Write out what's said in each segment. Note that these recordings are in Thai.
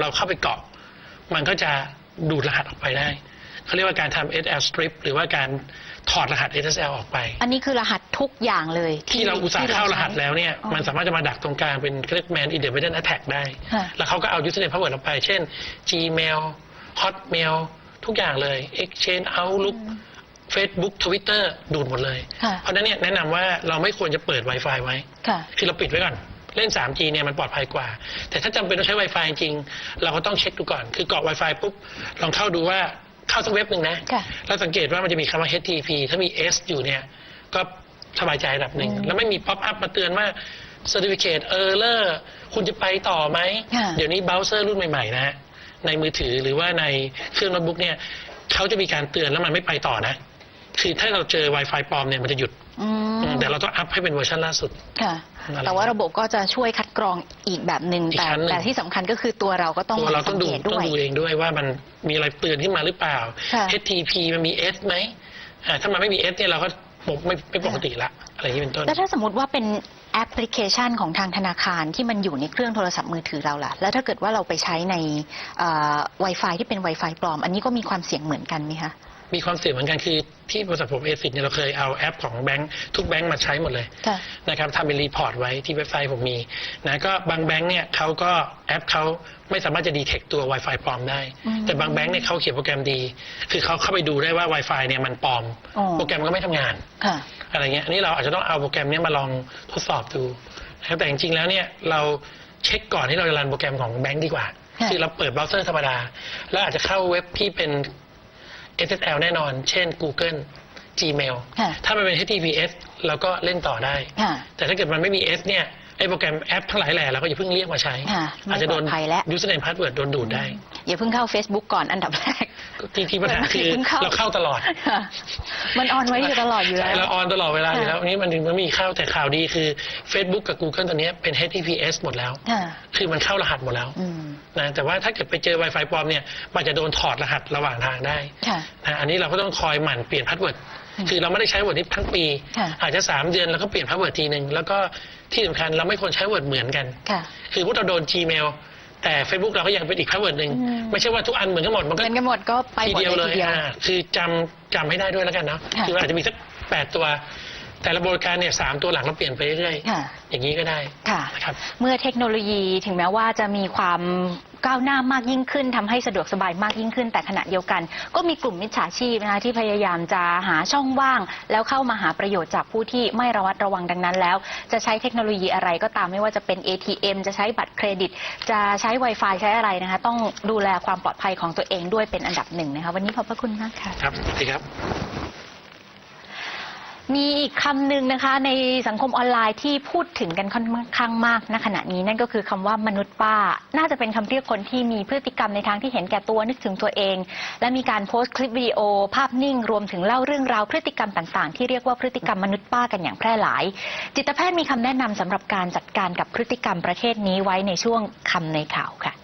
เราเข้าไปเกาะ มันก็จะดูดรหัสออกไปได้เขาเรียกว่าการทำ SL strip หรือว่าการถอดรหัส SSL ออกไป อันนี้คือรหัสทุกอย่างเลยที่เราอุตส่าห์เข้ารหัสใช้แล้วเนี่ยอ๋อมันสามารถจะมาดักตรงกลางเป็นเรียก man independent attack ได้ค่ะแล้วเขาก็เอา username password เราไป เช่น Gmail Hotmail ทุกอย่างเลย Exchange Outlook Facebook Twitter ดูดหมดเลยค่ะเพราะฉะนั้นเนี่ยแนะนำว่าเราไม่ควรจะเปิด Wi-Fi ไว้ค่ะคือเราปิดไว้ก่อน เล่น 3G เนี่ยมันปลอดภัยกว่า แต่ถ้าจำเป็นต้องใช้ Wi-Fi จริงๆเราก็ต้องเช็คดูก่อน คือเกาะ Wi-Fi ปุ๊บ ลองเข้าดูว่าเข้าสักเว็บหนึ่งนะค่ะแล้วสังเกตว่ามันจะมีคำว่า HTTP ถ้ามี S อยู่เนี่ย ก็สบายใจระดับหนึ่งอืมแล้วไม่มีป๊อปอัพมาเตือนว่า Certificate Error คุณจะไปต่อไหม ค่ะ เดี๋ยวนี้เบราว์เซอร์รุ่นใหม่ ๆ นะฮะในมือถือหรือว่าในเครื่องโน้ตบุ๊กเนี่ยเขาจะมีการเตือนแล้วมันไม่ไปต่อนะ คือถ้าเราเจอ Wi-Fi ปลอมเนี่ยมันจะหยุด อืมแต่เราต้องอัพให้เป็นเวอร์ชันล่าสุด ค่ะนั่นแหละแต่ว่าระบบก็จะช่วยคัดกรองอีกแบบหนึ่งอีกแต่ชั้นหนึ่ง แต่ที่สำคัญก็คือตัวเราก็ต้องตัวเราต้องดูสักตต้องด้วยดูเองด้วยว่ามันมีอะไรเตือนขึ้นมาหรือเปล่า ค่ะ HTTP มันมี S ไหมอ่าถ้ามันไม่มี S เนี่ยเราก็ปกไม่ไม่ปกติละอะไรอย่างนี้เป็นต้น แล้วถ้าสมมติว่าเป็นแอปพลิเคชันของทางธนาคารที่มันอยู่ในเครื่องโทรศัพท์มือถือเราล่ะ แล้วถ้าเกิดว่าเราไปใช้ในเอ่อ Wi-Fi ที่เป็น Wi-Fi ปลอม อันนี้ก็มีความเสี่ยงเหมือนกันไหมคะ มีความเสี่ยงเหมือนกันคือที่บริษัทผมเอซิเนี่ยเราเคยเอาแอปของแบงค์ทุกแบงค์มาใช้หมดเลยค่ะ นะครับทำเป็นรีพอร์ตไว้ที่เว็บไซต์ผมมีนะก็บางแบงค์เนี่ยเขาก็แอปเขาไม่สามารถจะดีเทคตัว Wi-Fi ปลอมได้ อืมแต่บางแบงค์เนี่ยเขาเขียนโปรแกรมดี คือเขาเข้าไปดูได้ว่า Wi-Fi เนี่ยมันปลอม อ๋อ โปรแกรมมันก็ไม่ทำงาน ค่ะ อะไรเงี้ยอันนี้เราอาจจะต้องเอาโปรแกรมเนี้ยมาลองทดสอบดูนะครับแต่จริงๆแล้วเนี่ยเราเช็คก่อนที่เราจะรันโปรแกรมของแบงค์ดีกว่า ค่ะ คือเราเปิดเบราว์เซอร์ธรรมดา แล้วอาจจะเข้าเว็บที่เป็น SSL แน่นอน เช่น Google Gmail ค่ะถ้ามันเป็น HTTPS เราก็เล่นต่อได้ค่ะแต่ถ้าเกิดมันไม่มี S เนี่ยไอ้โปรแกรมแอปทั้งหลายแหล่เราก็อย่าเพิ่งเรียกมาใช้ค่ะไม่อาจจะโดนปลอดภัยแล้ว username password โดนดูดได้ อย่าเพิ่งเข้า Facebook ก่อนอันดับแรก ที่ที่ปัญหาคือเพิ่งเข้าเราเข้าตลอดค่ะมันออนไว้อยู่ตลอดอยู่แล้ใช่วเราออนตลอดเวลาอยู่แล้วค่ะอันนี้มันถึงมันมีเข้าแต่ข่าวดีคือ Facebook กับ Google ตอนนี้เป็น HTTPS หมดแล้วค่ะคือมันเข้ารหัสหมดแล้วอืมนะแต่ว่าถ้าเกิดไปเจอ Wi-Fi ปลอมเนี่ยมันจะโดนถอดรหัสระหว่างทางได้ค่ะนะอันนี้เราก็ต้องคอยหมั่นเปลี่ยนพาสเวิร์ดอืมคือเราไม่ได้ใช้เวิร์ดนี้ทั้งปีค่ะอาจจะ 3 เดือนแล้วก็เปลี่ยนพาสเวิร์ดทีหนึ่งแล้วก็ที่สำคัญเราไม่ควรใช้เวิร์ดเหมือนกันค่ะคือพูดเราโดน Gmail แต่ Facebook เราก็ยังเป็นอีกพาสเวิร์ดหนึ่งอืม ไม่ใช่ว่าทุกอันเหมือนกันหมดมันเหก็มือนกันหมดก็ไปทีหมดเดียวเลเลยยทีเดียว อ่าคือจำจำให้ได้ด้วยแล้วกันเนาะค่ะ คืออาจจะมีสักแปดตัว แต่ละบริการเนี่ยสามตัวหลังเราเปลี่ยนไปเรื่อยค่ะๆอย่างนี้ก็ได้ค่ะ นะครับ เมื่อเทคโนโลยีถึงแม้ว่าจะมีความก้าวหน้ามากยิ่งขึ้นทำให้สะดวกสบายมากยิ่งขึ้น แต่ขณะเดียวกัน ก็มีกลุ่มมิจฉาชีพนะคะที่พยายามจะหาช่องว่าง แล้วเข้ามาหาประโยชน์จากผู้ที่ไม่ระวัดระวังดังนั้นแล้ว จะใช้เทคโนโลยีอะไรก็ตามไม่ว่าจะเป็น ATM จะใช้บัตรเครดิต จะใช้ Wi-Fi ใช้อะไรนะคะ ต้องดูแลความปลอดภัยของตัวเองด้วยเป็นอันดับหนึ่งนะคะวันนี้ขอบพระคุณมากค่ะ ครับสวัสดีครับ มีอีกคำหนึ่งนะคะ ในสังคมออนไลน์ที่พูดถึงกันค่อนข้างมากณขณะนี้นั่นก็คือคำว่ามนุษย์ป้า น่าจะเป็นคำเรียกคนที่มีพฤติกรรมในทางที่เห็นแก่ตัวนึกถึงตัวเอง และมีการโพสต์คลิปวิดีโอ ภาพนิ่ง รวมถึงเล่าเรื่องราวพฤติกรรมต่างๆ ที่เรียกว่าพฤติกรรมมนุษย์ป้ากันอย่างแพร่หลาย จิตแพทย์มีคำแนะนำสำหรับการจัดการกับพฤติกรรมประเภทนี้ไว้ในช่วงคำในข่าวค่ะ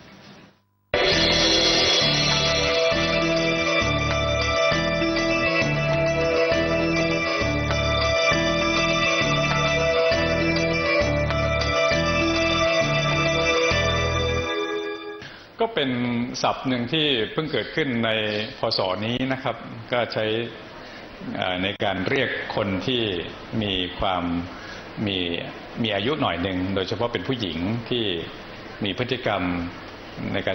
ก็เป็นศัพท์หนึ่งที่เพิ่งเกิดขึ้นในพศนี้นะครับ ก็ใช้ในการเรียกคนที่มีความมีมีอายุหน่อยหนึ่งโดยเฉพาะเป็นผู้หญิงที่มีพฤติกรรมในการ